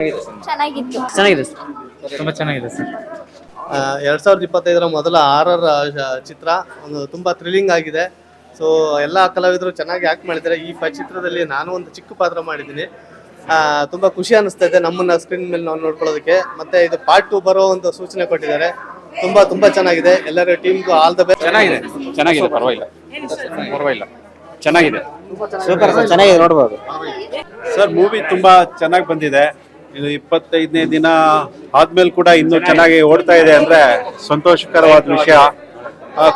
ಚೆನ್ನಾಗಿತ್ತು. ಚೆನ್ನಾಗಿದೆ ಸರ್. ತುಂಬಾ ಚೆನ್ನಾಗಿದೆ ಸರ್. ಎರಡ್ ಸಾವಿರದ ಇಪ್ಪತ್ತೈದರ ಮೊದಲ ಆರರ್ ಚಿತ್ರ ಒಂದು ತುಂಬಾ ಥ್ರಿಲ್ಲಿಂಗ್ ಆಗಿದೆ. ಸೊ ಎಲ್ಲ ಕಲಾವಿದರು ಚೆನ್ನಾಗಿ ಆಕ್ಟ್ ಮಾಡಿದ್ದಾರೆ. ಈ ಪ ಚಿತ್ರದಲ್ಲಿ ನಾನು ಒಂದು ಚಿಕ್ಕ ಪಾತ್ರ ಮಾಡಿದ್ದೀನಿ. ಆ, ತುಂಬಾ ಖುಷಿ ಅನಿಸ್ತಾ ಇದೆ ನಮ್ಮನ್ನ ಸ್ಕ್ರೀನ್ ಮೇಲೆ ನಾವು ನೋಡ್ಕೊಳ್ಳೋದಕ್ಕೆ. ಮತ್ತೆ ಇದು ಪಾರ್ಟ್ ಟು ಬರೋ ಒಂದು ಸೂಚನೆ ಕೊಟ್ಟಿದ್ದಾರೆ. ತುಂಬಾ ತುಂಬಾ ಚೆನ್ನಾಗಿದೆ. ಎಲ್ಲರ ಟೀಮ್ಗೂ ಆಲ್ ದ ಬೆಸ್ಟ್ ಚೆನ್ನಾಗಿದೆ. ಚೆನ್ನಾಗಿದೆ. ಪರವಾಗಿಲ್ಲ. ಪರವಾಗಿಲ್ಲ. ಚೆನ್ನಾಗಿದೆ. Super sir. ಚೆನ್ನಾಗಿದೆ. ನೋಡ್ಬೋದು. ಸರ್ ಮೂವಿ ತುಂಬಾ ಚೆನ್ನಾಗಿ ಬಂದಿದೆ. ಇದು ಇಪ್ಪತ್ತೈದನೇ ದಿನ ಆದ್ಮೇಲೆ ಕೂಡ ಇನ್ನೂ ಚೆನ್ನಾಗಿ ಓಡ್ತಾ ಇದೆ ಅಂದ್ರೆ ಸಂತೋಷಕರವಾದ ವಿಷಯ.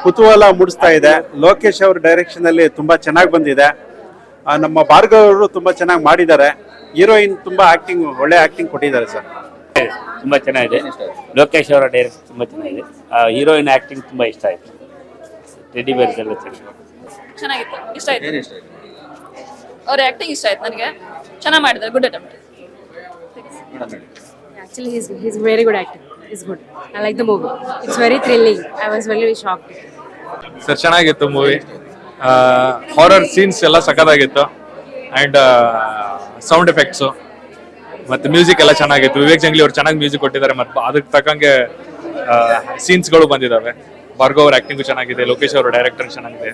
ಕುತೂಹಲ ಮೂಡಿಸ್ತಾ ಇದೆ. ಲೋಕೇಶ್ ಅವ್ರ ಡೈರೆಕ್ಷನ್ ಅಲ್ಲಿ ತುಂಬಾ ಚೆನ್ನಾಗಿ ಬಂದಿದೆ. ನಮ್ಮ ಭಾರ್ಗವ್ ಅವರು ತುಂಬಾ ಚೆನ್ನಾಗಿ ಮಾಡಿದ್ದಾರೆ. ಹೀರೋಯಿನ್ ತುಂಬಾ ಆಕ್ಟಿಂಗ್ ಒಳ್ಳೆ ಆಕ್ಟಿಂಗ್ ಕೊಟ್ಟಿದ್ದಾರೆ ಸರ್. ತುಂಬಾ ಚೆನ್ನಾಗಿದೆ. ಲೋಕೇಶ್ ಅವರ ಡೈರೆಕ್ಷನ್ ತುಂಬಾ ಚೆನ್ನಾಗಿದೆ. ಹೀರೋಯಿನ್ ಆಕ್ಟಿಂಗ್ ತುಂಬಾ ಇಷ್ಟ ಆಯ್ತು. ರೆಡಿ ಬೇರ್ಸ್ ಎಲ್ಲ ಚೆನ್ನಾಗಿದೆ. ಚೆನ್ನಾಗಿತ್ತು. ಇಷ್ಟ ಆಯ್ತು. ಅವ್ರ ಆಕ್ಟಿಂಗ್ ಇಷ್ಟ ಆಯ್ತು ನನಗೆ. ಚೆನ್ನಾಗಿ ಮಾಡಿದ್ದಾರೆ. Good attempt Actually, he's, he's very good actor. He's good. I like the movie. It's very thrilling. I was very shocked. Sir ಚೆನ್ನಾಗಿತ್ತು ಮೂವಿ ಹಾರರ್ ಸೀನ್ಸ್ ಎಲ್ಲ ಸಖತ್ತಾಗಿತ್ತು ಆ್ಯಂಡ್ ಸೌಂಡ್ ಎಫೆಕ್ಟ್ಸು ಮತ್ತು ಮ್ಯೂಸಿಕ್ ಎಲ್ಲ ಚೆನ್ನಾಗಿತ್ತು ವಿವೇಕ್ ಜಂಗ್ಲಿ ಅವ್ರು ಚೆನ್ನಾಗಿ ಮ್ಯೂಸಿಕ್ ಕೊಟ್ಟಿದ್ದಾರೆ ಮತ್ತು ಅದಕ್ಕೆ ತಕ್ಕಂಗೆ ಸೀನ್ಸ್ಗಳು ಬಂದಿದ್ದಾವೆ ಭಾರ್ಗವ್ ಅವ್ರ ಆ್ಯಕ್ಟಿಂಗು ಚೆನ್ನಾಗಿದೆ ಲೋಕೇಶ್ ಅವರು ಡೈರೆಕ್ಟರ್ ಚೆನ್ನಾಗಿದೆ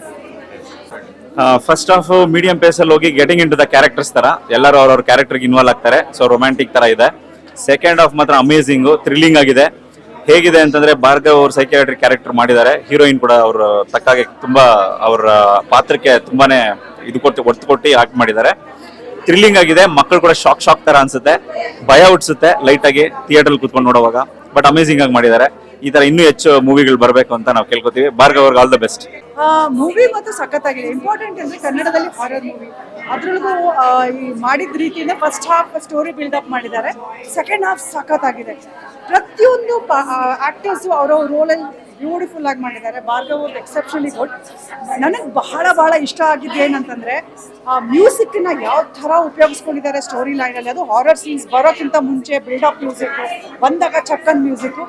ಫಸ್ಟ್ ಆಫ್ ಮೀಡಿಯಂ ಪೇಸ್ ಅಲ್ಲಿ ಹೋಗಿ getting in to the characters ತರ ಎಲ್ಲರೂ ಅವ್ರವ್ರ ಕ್ಯಾರೆಕ್ಟರ್ಗೆ ಇನ್ವಾಲ್ವ್ ಆಗ್ತಾರೆ. ಸೊ ರೊಮ್ಯಾಂಟಿಕ್ ತರ ಇದೆ. ಸೆಕೆಂಡ್ ಆಫ್ ಮಾತ್ರ ಅಮೇಝಿಂಗ್ ಥ್ರಿಲ್ಲಿಂಗ್ ಆಗಿದೆ. ಹೇಗಿದೆ ಅಂತಂದ್ರೆ ಭಾರ್ಗವ್ ಅವ್ರ ಸೈಕಿಯಾಟ್ರಿ ಕ್ಯಾರೆಕ್ಟರ್ ಮಾಡಿದ್ದಾರೆ. ಹೀರೋಯಿನ್ ಕೂಡ ಅವ್ರ ತಕ್ಕಾಗೆ ತುಂಬಾ ಅವರ ಪಾತ್ರಕ್ಕೆ ತುಂಬಾನೇ ಇದು ಕೊಟ್ಟು ಒತ್ತು ಕೊಟ್ಟು ಆಕ್ಟ್ ಮಾಡಿದ್ದಾರೆ. ಥ್ರಿಲ್ಲಿಂಗ್ ಆಗಿದೆ. ಮಕ್ಕಳು ಕೂಡ ಶಾಕ್ ಶಾಕ್ ತರ ಅನ್ಸುತ್ತೆ. ಭಯ ಹುಟ್ಟಿಸುತ್ತೆ. ಲೈಟ್ ಆಗಿ ಥಿಯೇಟರ್ ಕೂತ್ಕೊಂಡು ನೋಡುವಾಗ. ಬಟ್ ಅಮೇಝಿಂಗ್ ಆಗಿ ಮಾಡಿದ್ದಾರೆ. ಈ ತರ ಇನ್ನೂ ಹೆಚ್ಚು ಮೂವಿಗಳು ಬರಬೇಕು ಅಂತ ನಾವು ಕೇಳ್ಕೊತೀವಿ. ಭಾರ್ಗವ್ ಅವ್ರಿಗೆ ಆಲ್ ದ ಬೆಸ್ಟ್ ಮೂವಿ ಮತ್ತು ಸಖತ್ತಾಗಿದೆ. ಇಂಪಾರ್ಟೆಂಟ್ ಅಂದ್ರೆ ಕನ್ನಡದಲ್ಲಿ ಹಾರರ್ ಮೂವಿ ಅದ್ರೊಳಗೂ ಈ ಮಾಡಿದ ರೀತಿಯಿಂದ first half story build up ಮಾಡಿದ್ದಾರೆ. ಸೆಕೆಂಡ್ ಹಾಫ್ ಸಖತ್ತಾಗಿದೆ. ಪ್ರತಿಯೊಂದು ಆಕ್ಟರ್ಸ್ ಅವರವ್ರ ರೋಲಲ್ಲಿ ಬ್ಯೂಟಿಫುಲ್ ಆಗಿ ಮಾಡಿದ್ದಾರೆ. ಭಾರ್ಗವ್ ಅವ್ರದ್ದು ಎಕ್ಸೆಪ್ಷನ್ಲಿ ಗುಡ್ ನನಗೆ ಬಹಳ ಬಹಳ ಇಷ್ಟ ಆಗಿದ್ದು ಏನಂತಂದ್ರೆ, ಆ ಮ್ಯೂಸಿಕ್ನ ಯಾವ ಥರ ಉಪಯೋಗಿಸ್ಕೊಂಡಿದ್ದಾರೆ ಸ್ಟೋರಿ ಲೈನಲ್ಲಿ ಅದು ಹಾರರ್ ಸೀನ್ಸ್ ಬರೋಕ್ಕಿಂತ ಮುಂಚೆ ಬಿಲ್ಡಪ್ ಮ್ಯೂಸಿಕ್ ಬಂದಾಗ ಚಕ್ಕನ್ ಮ್ಯೂಸಿಕ್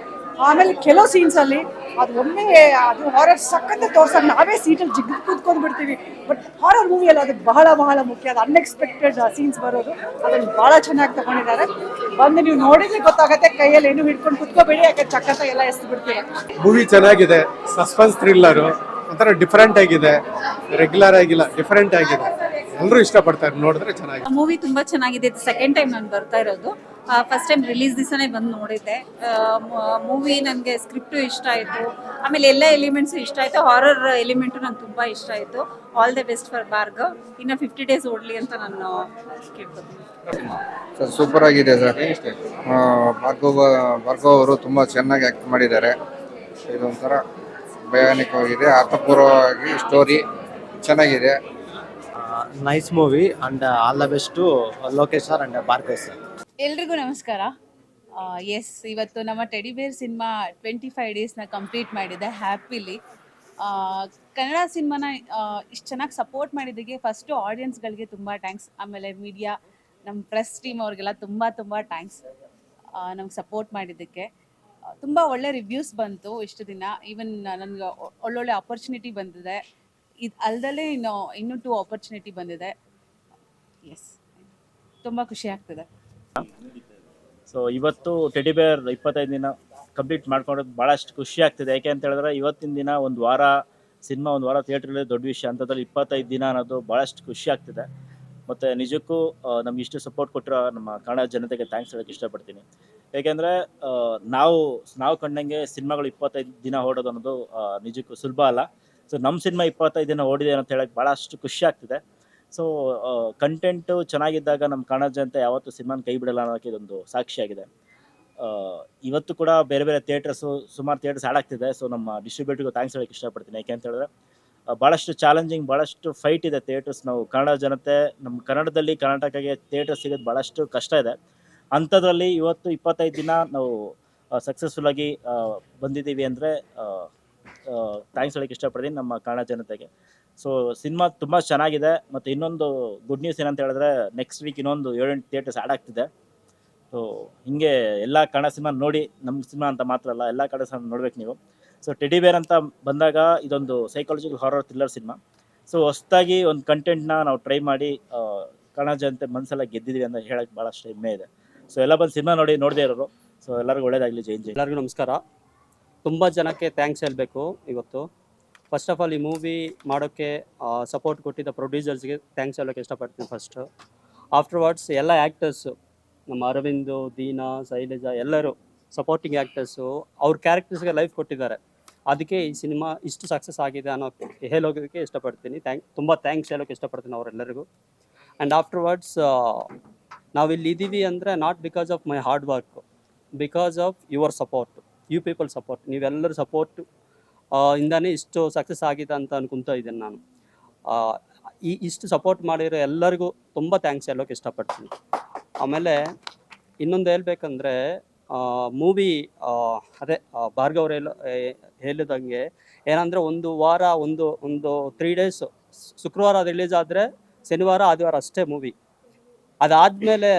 ಆಮೇಲೆ ಕೆಲವು ಸೀನ್ಸ್ ಅಲ್ಲಿ ಅದು ಒಮ್ಮೆ ಅದು ಹಾರರ್ ಸಕ್ಕತ್ತ ತೋರ್ಸಕ್ಕೆ ನಾವೇ ಸೀಟಲ್ಲಿ ಜಿಗ್ ಕೂತ್ಕೊಂಡು ಬಿಡ್ತೀವಿ. ಬಟ್ ಹಾರರ್ ಮೂವಿಯಲ್ಲಿ ಅದು ಬಹಳ ಬಹಳ ಮುಖ್ಯ. ಅದು ಅನ್ಎಕ್ಸ್ಪೆಕ್ಟೆಡ್ ಸೀನ್ಸ್ ಬರೋದು. ಅದನ್ನು ಬಹಳ ಚೆನ್ನಾಗಿ ತಗೊಂಡಿದ್ದಾರೆ. ಬಂದು ನೀವು ನೋಡಿದ್ರೆ ಗೊತ್ತಾಗತ್ತೆ. ಕೈಯಲ್ಲಿ ಏನು ಹಿಡ್ಕೊಂಡು ಕುತ್ಕೋಬೇಡಿ. ಯಾಕೆ ಚಕ್ಕತ್ತ ಎಲ್ಲ ಎಸ್ದು ಬಿಡ್ತೀವಿ ಮೂವಿ ಚೆನ್ನಾಗಿದೆ. ಸಸ್ಪೆನ್ಸ್ ಥ್ರಿಲ್ಲರು ಒಂಥರ ಡಿಫ್ರೆಂಟ್ ಆಗಿದೆ. ರೆಗ್ಯುಲರ್ ಆಗಿಲ್ಲ ಡಿಫ್ರೆಂಟ್ ಆಗಿದೆ. ಎಲ್ಲರೂ ಇಷ್ಟಪಡ್ತಾರೆ. ನೋಡಿದ್ರೆ ಚೆನ್ನಾಗಿದೆ ಮೂವಿ ತುಂಬಾ ಚೆನ್ನಾಗಿದೆ. ಸೆಕೆಂಡ್ ಟೈಮ್ ನಾನು ಬರ್ತಾ ಇರೋದು. ಫಸ್ಟ್ ಟೈಮ್ ರಿಲೀಸ್ ದಿವಸನೇ ಬಂದು ನೋಡಿದ್ದೆ. ಮೂವಿ ನನಗೆ ಸ್ಕ್ರಿಪ್ಟು ಇಷ್ಟ ಆಯಿತು. ಆಮೇಲೆ ಎಲ್ಲ ಎಲಿಮೆಂಟ್ಸು ಇಷ್ಟ ಆಯಿತು. ಹಾರರ್ ಎಲಿಮೆಂಟು ನಂಗೆ ತುಂಬ ಇಷ್ಟ ಆಯಿತು. All the best for Bhargav ಇನ್ನು ಫಿಫ್ಟಿ ಡೇಸ್ ಓಡಲಿ ಅಂತ ನಾನು ಕೇಳ್ಕೊತೀನಿ. ಸರ್ ಸೂಪರ್ ಆಗಿದೆ ಸರ್. ಭಾರ್ಗವ ಭಾರ್ಗವ್ ಅವರು ತುಂಬ ಚೆನ್ನಾಗಿ ಆ್ಯಕ್ಟ್ ಮಾಡಿದ್ದಾರೆ. ಇದೊಂಥರ ಭಯಾನಕವಾಗಿದೆ. ಅರ್ಥಪೂರ್ವವಾಗಿ ಸ್ಟೋರಿ ಚೆನ್ನಾಗಿದೆ. Nice movie and all the best Lokesh sir and Bhargav sir ಎಲ್ರಿಗೂ ನಮಸ್ಕಾರ. ಎಸ್ ಇವತ್ತು ನಮ್ಮ teddy bear cinema twenty five ಡೇಸ್ನ complete ಮಾಡಿದೆ ಹ್ಯಾಪಿಲಿ ಕನ್ನಡ ಸಿನಿಮಾನ ಇಷ್ಟು ಚೆನ್ನಾಗಿ ಸಪೋರ್ಟ್ ಮಾಡಿದ್ದಕ್ಕೆ ಫಸ್ಟು ಆಡಿಯನ್ಸ್ಗಳಿಗೆ ತುಂಬ ಥ್ಯಾಂಕ್ಸ್ ಆಮೇಲೆ ಮೀಡಿಯಾ ನಮ್ಮ ಪ್ರೆಸ್ ಟೀಮ್ ಅವ್ರಿಗೆಲ್ಲ ತುಂಬ ತುಂಬ ಥ್ಯಾಂಕ್ಸ್ ನಮ್ಗೆ ಸಪೋರ್ಟ್ ಮಾಡಿದ್ದಕ್ಕೆ. ತುಂಬ ಒಳ್ಳೆ ರಿವ್ಯೂಸ್ ಬಂತು ಇಷ್ಟು ದಿನ. ಈವನ್ ನನಗೆ ಒಳ್ಳೊಳ್ಳೆ ಆಪರ್ಚುನಿಟಿ ಬಂದಿದೆ. ಇದು ಅಲ್ಲದಲ್ಲೇ ಇನ್ನು, ಇನ್ನೂ ಟೂ ಆಪರ್ಚುನಿಟಿ ಬಂದಿದೆ. ಎಸ್ ತುಂಬ ಖುಷಿ ಆಗ್ತಿದೆ. ಸೊ ಇವತ್ತು ಟೆಡಿ ಬೇರ್ ಇಪ್ಪತ್ತೈದು ದಿನ ಕಂಪ್ಲೀಟ್ ಮಾಡ್ಕೊಂಡೋದು ಭಾಳಷ್ಟು ಖುಷಿ ಆಗ್ತಿದೆ. ಯಾಕೆ ಅಂತ ಹೇಳಿದ್ರೆ ಇವತ್ತಿನ ದಿನ ಒಂದು ವಾರ, ಸಿನಿಮಾ ಒಂದು ವಾರ ಥಿಯೇಟ್ರಲ್ಲಿ ದೊಡ್ಡ ವಿಷಯ. ಅಂಥದ್ರಲ್ಲಿ ಇಪ್ಪತ್ತೈದು ದಿನ ಅನ್ನೋದು ಭಾಳಷ್ಟು ಖುಷಿ ಆಗ್ತಿದೆ. ಮತ್ತು ನಿಜಕ್ಕೂ ನಮ್ಗೆ ಇಷ್ಟು ಸಪೋರ್ಟ್ ಕೊಟ್ಟಿರೋ ನಮ್ಮ ಕನ್ನಡ ಜನತೆಗೆ ಥ್ಯಾಂಕ್ಸ್ ಹೇಳೋಕ್ಕೆ ಇಷ್ಟಪಡ್ತೀನಿ. ಏಕೆಂದರೆ ನಾವು ನಾವು ಕಂಡಂಗೆ ಸಿನಿಮಾಗಳು ಇಪ್ಪತ್ತೈದು ದಿನ ಓಡೋದು ಅನ್ನೋದು ನಿಜಕ್ಕೂ ಸುಲಭ ಅಲ್ಲ. ಸೊ ನಮ್ಮ ಸಿನಿಮಾ ಇಪ್ಪತ್ತೈದು ದಿನ ಓಡಿದೆ ಅಂತ ಹೇಳಕ್ಕೆ ಭಾಳಷ್ಟು ಖುಷಿ ಆಗ್ತಿದೆ. ಸೊ ಕಂಟೆಂಟು ಚೆನ್ನಾಗಿದ್ದಾಗ ನಮ್ಮ ಕನ್ನಡ ಜನತೆ ಯಾವತ್ತೂ ಸಿನಿಮಾನ ಕೈ ಬಿಡಲ್ಲ ಅನ್ನೋಕ್ಕೆ ಇದೊಂದು ಸಾಕ್ಷಿಯಾಗಿದೆ ಇವತ್ತು ಕೂಡ ಬೇರೆ ಬೇರೆ ಥಿಯೇಟರ್ಸು ಸುಮಾರು ಥಿಯೇಟರ್ಸ್ ಆಡಾಗ್ತಿದೆ ಸೊ ನಮ್ಮ ಡಿಸ್ಟ್ರಿಬ್ಯೂಟರ್ಗೂ ಥ್ಯಾಂಕ್ಸ್ ಹೇಳಕ್ಕೆ ಇಷ್ಟಪಡ್ತೀನಿ. ಯಾಕೆ ಅಂತ ಹೇಳಿದ್ರೆ ಭಾಳಷ್ಟು ಚಾಲೆಂಜಿಂಗ್ ಭಾಳಷ್ಟು ಫೈಟ್ ಇದೆ ಥಿಯೇಟರ್ಸ್ ನಾವು ಕನ್ನಡ ಜನತೆ ನಮ್ಮ ಕನ್ನಡದಲ್ಲಿ ಕರ್ನಾಟಕಕ್ಕೆ ಥಿಯೇಟರ್ ಸಿಗೋದು ಭಾಳಷ್ಟು ಕಷ್ಟ ಇದೆ. ಅಂಥದ್ರಲ್ಲಿ ಇವತ್ತು ಇಪ್ಪತ್ತೈದು ದಿನ ನಾವು ಸಕ್ಸಸ್ಫುಲ್ಲಾಗಿ ಬಂದಿದ್ದೀವಿ ಅಂದರೆ ಥ್ಯಾಂಕ್ಸ್ ಹೇಳಕ್ಕೆ ಇಷ್ಟಪಡ್ತೀನಿ ನಮ್ಮ ಕನ್ನಡ ಜನತೆಗೆ. ಸೊ ಸಿನಿಮಾ ತುಂಬ ಚೆನ್ನಾಗಿದೆ. ಮತ್ತು ಇನ್ನೊಂದು ಗುಡ್ ನ್ಯೂಸ್ ಏನಂತ ಹೇಳಿದ್ರೆ ನೆಕ್ಸ್ಟ್ ವೀಕ್ ಇನ್ನೊಂದು ಏಳೆಂಟು ಥಿಯೇಟರ್ಸ್ ಆ್ಯಡ್ ಆಗ್ತಿದೆ. ಸೊ ಹಿಂಗೆ ಎಲ್ಲ ಕನ್ನಡ ಸಿನಿಮಾ ನೋಡಿ ನಮ್ಮ ಸಿನಿಮಾ ಅಂತ ಮಾತ್ರ ಅಲ್ಲ, ಎಲ್ಲ ಕನ್ನಡ ಸಿನಿಮಾ ನೋಡ್ಬೇಕು ನೀವು. ಸೊ ಟೆಡಿ ಬೇರ್ ಅಂತ ಬಂದಾಗ ಇದೊಂದು psychological horror thriller cinema so ಹೊಸದಾಗಿ ಒಂದು ಕಂಟೆಂಟ್ನ ನಾವು ಟ್ರೈ ಮಾಡಿ ಕನ್ನಡ ಜನತೆ ಮನಸ್ಸೆಲ್ಲ ಗೆದ್ದಿದ್ದೀವಿ ಅಂತ ಹೇಳಕ್ಕೆ ಭಾಳಷ್ಟು ಹೆಮ್ಮೆ ಇದೆ. ಸೊ ಎಲ್ಲ ಬಂದು ಸಿನಿಮಾ ನೋಡಿ, ನೋಡದೇ ಇರೋರು. ಸೊ ಎಲ್ಲರಿಗೂ ಒಳ್ಳೇದಾಗಲಿ, ಜೈ ಜೈ ಎಲ್ಲರಿಗೂ ನಮಸ್ಕಾರ. ತುಂಬ ಜನಕ್ಕೆ ಥ್ಯಾಂಕ್ಸ್ ಹೇಳಬೇಕು ಇವತ್ತು. ಫಸ್ಟ್ ಆಫ್ ಆಲ್ ಈ ಮೂವಿ ಮಾಡೋಕ್ಕೆ ಸಪೋರ್ಟ್ ಕೊಟ್ಟಿದ್ದ ಪ್ರೊಡ್ಯೂಸರ್ಸ್ಗೆ ಥ್ಯಾಂಕ್ಸ್ ಹೇಳೋಕ್ಕೆ ಇಷ್ಟಪಡ್ತೀನಿ ಫಸ್ಟ್ ಆಫ್ಟರ್ವರ್ಡ್ಸ್ ಎಲ್ಲ ಆ್ಯಕ್ಟರ್ಸು ನಮ್ಮ ಅರವಿಂದ್, ದೀನಾ, ಶೈಲಜಾ ಎಲ್ಲರೂ ಸಪೋರ್ಟಿಂಗ್ ಆ್ಯಕ್ಟರ್ಸು ಅವ್ರ ಕ್ಯಾರೆಕ್ಟರ್ಸ್ಗೆ ಲೈಫ್ ಕೊಟ್ಟಿದ್ದಾರೆ. ಅದಕ್ಕೆ ಈ ಸಿನಿಮಾ ಇಷ್ಟು ಸಕ್ಸಸ್ ಆಗಿದೆ ಅನ್ನೋ ಹೇಳೋದಕ್ಕೆ ಇಷ್ಟಪಡ್ತೀನಿ. ಥ್ಯಾಂಕ್ ತುಂಬ ಥ್ಯಾಂಕ್ಸ್ ಹೇಳೋಕ್ಕೆ ಇಷ್ಟಪಡ್ತೀನಿ ಅವರೆಲ್ಲರಿಗೂ. ಆ್ಯಂಡ್ ಆಫ್ಟರ್ವರ್ಡ್ಸ್ ನಾವಿಲ್ಲಿ ಇದ್ದೀವಿ ಅಂದರೆ not because of my hard work because of your support you people support ನೀವೆಲ್ಲರೂ ಸಪೋರ್ಟ್ ಇಂದಾನೇ ಇಷ್ಟು ಸಕ್ಸಸ್ ಆಗಿದೆ ಅಂತ ಅನ್ಕೊಂತ ಇದ್ದೇನೆ ನಾನು. ಈ ಇಷ್ಟು ಸಪೋರ್ಟ್ ಮಾಡಿರೋ ಎಲ್ಲರಿಗೂ ತುಂಬ ಥ್ಯಾಂಕ್ಸ್ ಹೇಳೋಕೆ ಇಷ್ಟಪಡ್ತೀನಿ. ಆಮೇಲೆ ಇನ್ನೊಂದು ಹೇಳ್ಬೇಕಂದ್ರೆ ಮೂವಿ ಅದೇ ಭಾರ್ಗವ್ರು ಹೇಳ ಹೇಳಿದಂಗೆ ಏನಂದರೆ ಒಂದು ವಾರ, ಒಂದು ಒಂದು ತ್ರೀ ಡೇಸ್ ಶುಕ್ರವಾರ ರಿಲೀಸ್ ಆದರೆ ಶನಿವಾರ, ಆದಿವಾರ ಅಷ್ಟೇ ಮೂವಿ ಅದಾದಮೇಲೆ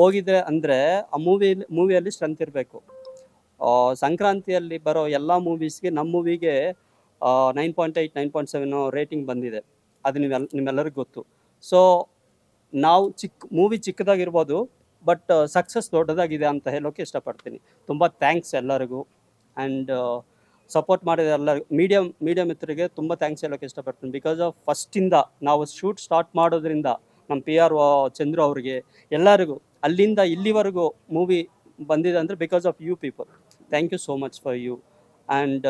ಹೋಗಿದ್ರೆ ಅಂದರೆ ಆ ಮೂವಿ ಮೂವಿಯಲ್ಲಿ ಸ್ಟ್ರೆಂತ್ ಇರಬೇಕು. ಸಂಕ್ರಾಂತಿಯಲ್ಲಿ ಬರೋ ಎಲ್ಲ ಮೂವೀಸ್ಗೆ ನಮ್ಮ ಮೂವಿಗೆ nine point eight nine point seven rating ಬಂದಿದೆ. ಅದು ನಿಮ್ಮೆಲ್, ನಿಮ್ಮೆಲ್ಲರಿಗೂ ಗೊತ್ತು. ಸೊ ನಾವು ಚಿಕ್ಕ ಮೂವಿ ಚಿಕ್ಕದಾಗಿರ್ಬೋದು ಬಟ್ ಸಕ್ಸಸ್ ದೊಡ್ಡದಾಗಿದೆ ಅಂತ ಹೇಳೋಕೆ ಇಷ್ಟಪಡ್ತೀನಿ. ತುಂಬ ಥ್ಯಾಂಕ್ಸ್ ಎಲ್ಲರಿಗೂ. ಆ್ಯಂಡ್ ಸಪೋರ್ಟ್ ಮಾಡಿದ ಎಲ್ಲ ಮೀಡಿಯಮ್ ಮೀಡಿಯಮ್ ಮಿತ್ರರಿಗೆ ತುಂಬ ಥ್ಯಾಂಕ್ಸ್ ಹೇಳೋಕೆ ಇಷ್ಟಪಡ್ತೀನಿ. ಬಿಕಾಸ್ ಆಫ್ ಫಸ್ಟಿಂದ ನಾವು ಶೂಟ್ ಸ್ಟಾರ್ಟ್ ಮಾಡೋದ್ರಿಂದ ನಮ್ಮ ಪಿ ಆರ್ ಚಂದ್ರು ಅವರಿಗೆ ಎಲ್ಲರಿಗೂ, ಅಲ್ಲಿಂದ ಇಲ್ಲಿವರೆಗೂ ಮೂವಿ ಬಂದಿದೆ ಅಂದರೆ because of you people thank you so much for you and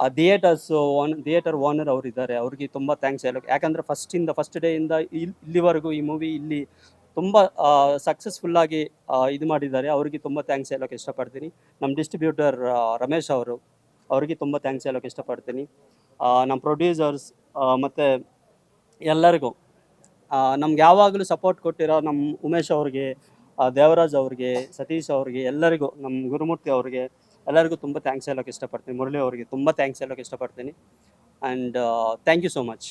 ಆ ಥಿಯೇಟರ್ಸ್ ಓನ್ ಥಿಯೇಟರ್ ಓನರ್ ಅವರಿದ್ದಾರೆ ಅವ್ರಿಗೆ ತುಂಬ ಥ್ಯಾಂಕ್ಸ್ ಹೇಳೋಕೆ. ಯಾಕಂದರೆ ಫಸ್ಟಿಂದ ಫಸ್ಟ್ ಡೇಯಿಂದ ಇಲ್ಲಿ ಇಲ್ಲಿವರೆಗೂ ಈ ಮೂವಿ ಇಲ್ಲಿ ತುಂಬ ಸಕ್ಸಸ್ಫುಲ್ಲಾಗಿ ಇದು ಮಾಡಿದ್ದಾರೆ. ಅವರಿಗೆ ತುಂಬ ಥ್ಯಾಂಕ್ಸ್ ಹೇಳೋಕೆ ಇಷ್ಟಪಡ್ತೀನಿ. ನಮ್ಮ ಡಿಸ್ಟ್ರಿಬ್ಯೂಟರ್ ರಮೇಶ್ ಅವರು, ಅವರಿಗೆ ತುಂಬ ಥ್ಯಾಂಕ್ಸ್ ಹೇಳೋಕೆ ಇಷ್ಟಪಡ್ತೀನಿ. ನಮ್ಮ ಪ್ರೊಡ್ಯೂಸರ್ಸ್ ಮತ್ತು ಎಲ್ಲರಿಗೂ ನಮ್ಗೆ ಯಾವಾಗಲೂ ಸಪೋರ್ಟ್ ಕೊಟ್ಟಿರೋ ನಮ್ಮ ಉಮೇಶ್ ಅವ್ರಿಗೆ ಆ, ದೇವರಾಜ್ ಅವ್ರಿಗೆ ಸತೀಶ್ ಅವ್ರಿಗೆ ಎಲ್ಲರಿಗೂ ನಮ್ಮ ಗುರುಮೂರ್ತಿ ಅವ್ರಿಗೆ ಎಲ್ಲರಿಗೂ ತುಂಬ ಥ್ಯಾಂಕ್ಸ್ ಹೇಳೋಕೆ ಇಷ್ಟಪಡ್ತೀನಿ. ಮುರಳಿ ಅವರಿಗೆ ತುಂಬ ಥ್ಯಾಂಕ್ಸ್ ಹೇಳೋಕೆ ಇಷ್ಟಪಡ್ತೀನಿ. And thank you so much